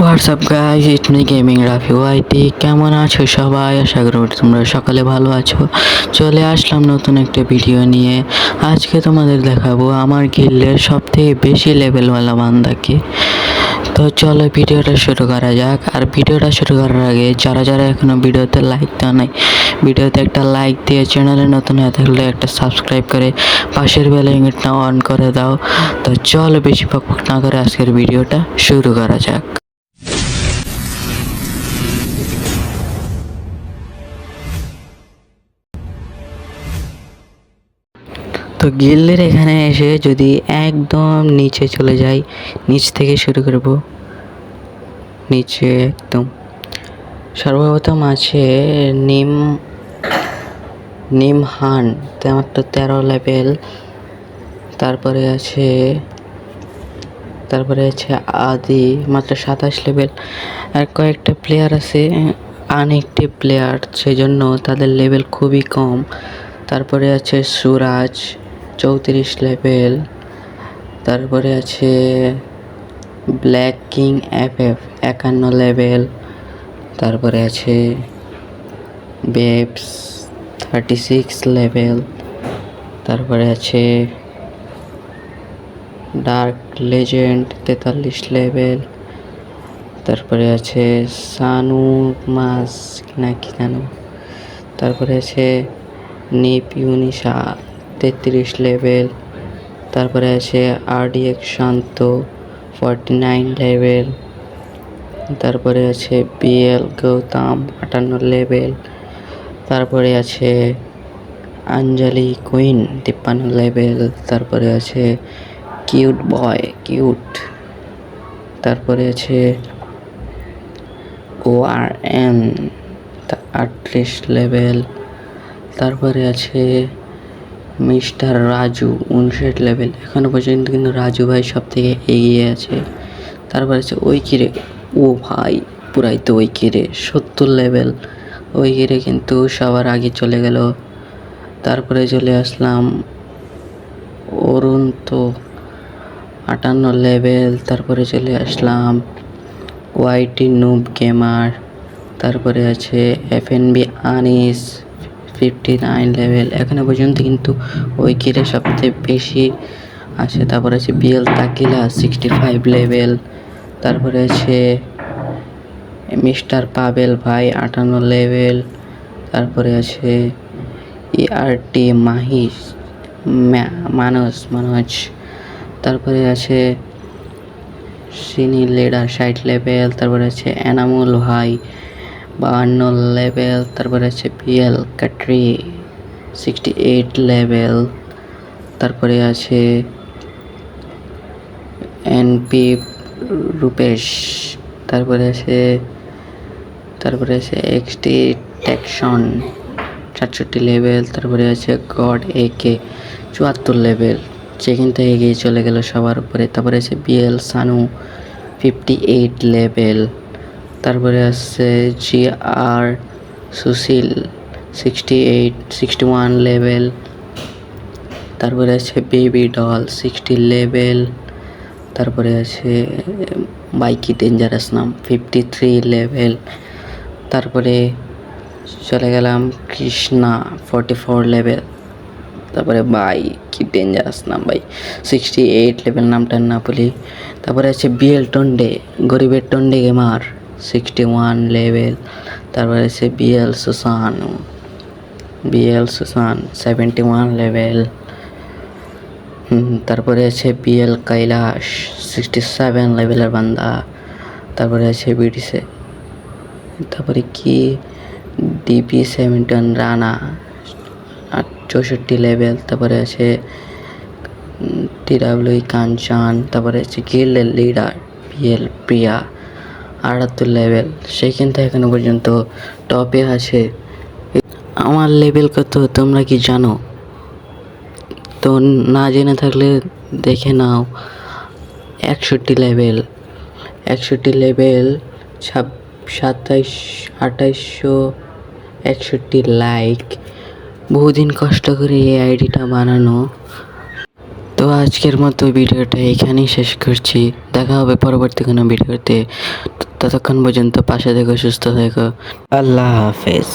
What's up guys it me gaming Rafi YT কেমন আছো সবাই? আশা করি তোমরা সকালে ভালো আছো। চলে আসলাম নতুন একটা ভিডিও নিয়ে। আজকে তোমাদের দেখাবো আমার গিল্ডের সবথেকে বেশি লেভেলওয়ালা বান্দাকে। তো চলো ভিডিওটা শুরু করা যাক। আর ভিডিওটা শুরু করার আগে যারা যারা এখনও ভিডিওতে লাইক দেওয়া নাই, ভিডিওতে একটা লাইক দিয়ে চ্যানেলে নতুন হয়ে থাকলে একটা সাবস্ক্রাইব করে পাশের বেলাইকনটা অন করে দাও। তো চলো বেশি বক না করে আজকের ভিডিওটা শুরু করা যাক। তো গিল্ডের এখানে এসে যদি একদম নিচে চলে যাই, নিচ থেকে শুরু করব। নিচে একদম। সর্বপ্রথম আছে নিম নিম হান তো তেরো লেভেল। তারপরে আছে তারপরে আছে আদি, মাত্র সাতাশ লেভেল। আর কয়েকটা প্লেয়ার আছে আনএক্টিভ প্লেয়ার সেজন্য তাদের লেভেল খুবই কম। তারপরে আছে সুরাজ চৌত্রিশ লেভেল তারপরে আছে ব্ল্যাক কিং এফ এফ একান্ন লেভেল তারপরে আছে বেবস থার্টি সিক্স লেভেল তারপরে আছে ডার্ক লেজেন্ড তেতাল্লিশ লেভেল তারপরে আছে সানু মাস নাকি জানো, তারপরে আছে নিপ ইউনিশা তেত্রিশ লেভেল তারপরে আছে আরডিএক্স শান্ত ফর্টি নাইন লেভেল তারপরে আছে বিএল গৌতম আটান্ন লেভেল তারপরে আছে আঞ্জলি কুইন তিপ্পান্ন লেভেল তারপরে আছে কিউট বয় কিউট তারপরে আছে ও আর এন আটত্রিশ লেভেল তারপরে আছে মিস্টার রাজু উনষাট লেভেল এখনও পর্যন্ত কিন্তু রাজু ভাই সব থেকে এগিয়ে আছে। তারপরে আছে ওই কিরে ও ভাই, পুরাই তো ওই কিরে সত্তর লেভেল ওই কিরে কিন্তু সবার আগে চলে গেল। তারপরে চলে আসলাম অরুণ তো আটান্ন লেভেল তারপরে চলে আসলাম ওয়াইটি নুব গেমার তারপরে আছে F N B Anis fifty nine level এখানে পর্যন্ত কিন্তু ওই কিরে সবচেয়ে বেশি আছে। তারপরে আছে BL tequila sixty five level তারপরে আছে মিস্টার পাবেল ভাই আটান্ন লেভেল তারপরে আছে ইআরটি মাহিস মানস মানজ তারপরে আছে সিনি লিডার ষাট লেভেল তারপরে আছে এনামুল ভাই বাহান্ন লেভেল, তারপরে আছে পিএল কাটরি সিক্সটি এইট লেভেল, তারপরে আছে এনপি রূপেশ, তারপরে আছে তারপরে আছে এক্সটি টেকশন সাতষট্টি লেভেল, তারপরে আছে গড এ কে, চুয়াত্তর লেভেল সে কিন্তু এগিয়ে চলে গেল সবার উপরে, তারপরে আছে BL Sanu, fifty eight level. তারপরে আছে G R Sushil sixty eight sixty one level তারপরে আছে বেবি ডল সিক্সটি লেভেল তারপরে আছে বাইকি ডেঞ্জারাস নাম ফিফটি থ্রি লেভেল তারপরে চলে গেলাম কৃষ্ণা ফর্টি ফোর লেভেল তারপরে বাই কি ডেঞ্জারাস নাম, ভাই সিক্সটি এইট লেভেল নামটার না বলি। তারপরে আছে বিএল টন্ডে গরিবের টন্ডে গেমার সিক্সটি ওয়ান লেভেল, তারপরে আছে BL Susan BL Susan seventy one level তারপরে আছে বিএল কৈলাস সিক্সটি সেভেন লেভেলের বান্দা, তারপরে আছে বিডিসে তারপরে কি? ডিপি সেভেন্টিন রানা চৌষট্টি লেভেল, তারপরে আছে টিডাব্লিউ কাঞ্চন, তারপরে আছে গিল্ডের লিডার পিএল প্রিয়া। আটাত্তর লেভেল সে থেকে এখনও পর্যন্ত টপে আছে। আমার লেভেল কত, তোমরা কি জানো? তো না জেনে থাকলে দেখে নাও। একষট্টি লেভেল একষট্টি লেভেল ছাব সাতাইশ, আঠাইশশো একষট্টি লাইক বহুদিন কষ্ট করে এই আইডিটা বানানো। তো আজকের মতো ভিডিওটা এখানেই শেষ করছি। দেখা হবে পরবর্তী কোনো ভিডিওতে। ততক্ষণ পর্যন্ত পাশে দেখো সুস্থ থেকো। আল্লাহ হাফেজ।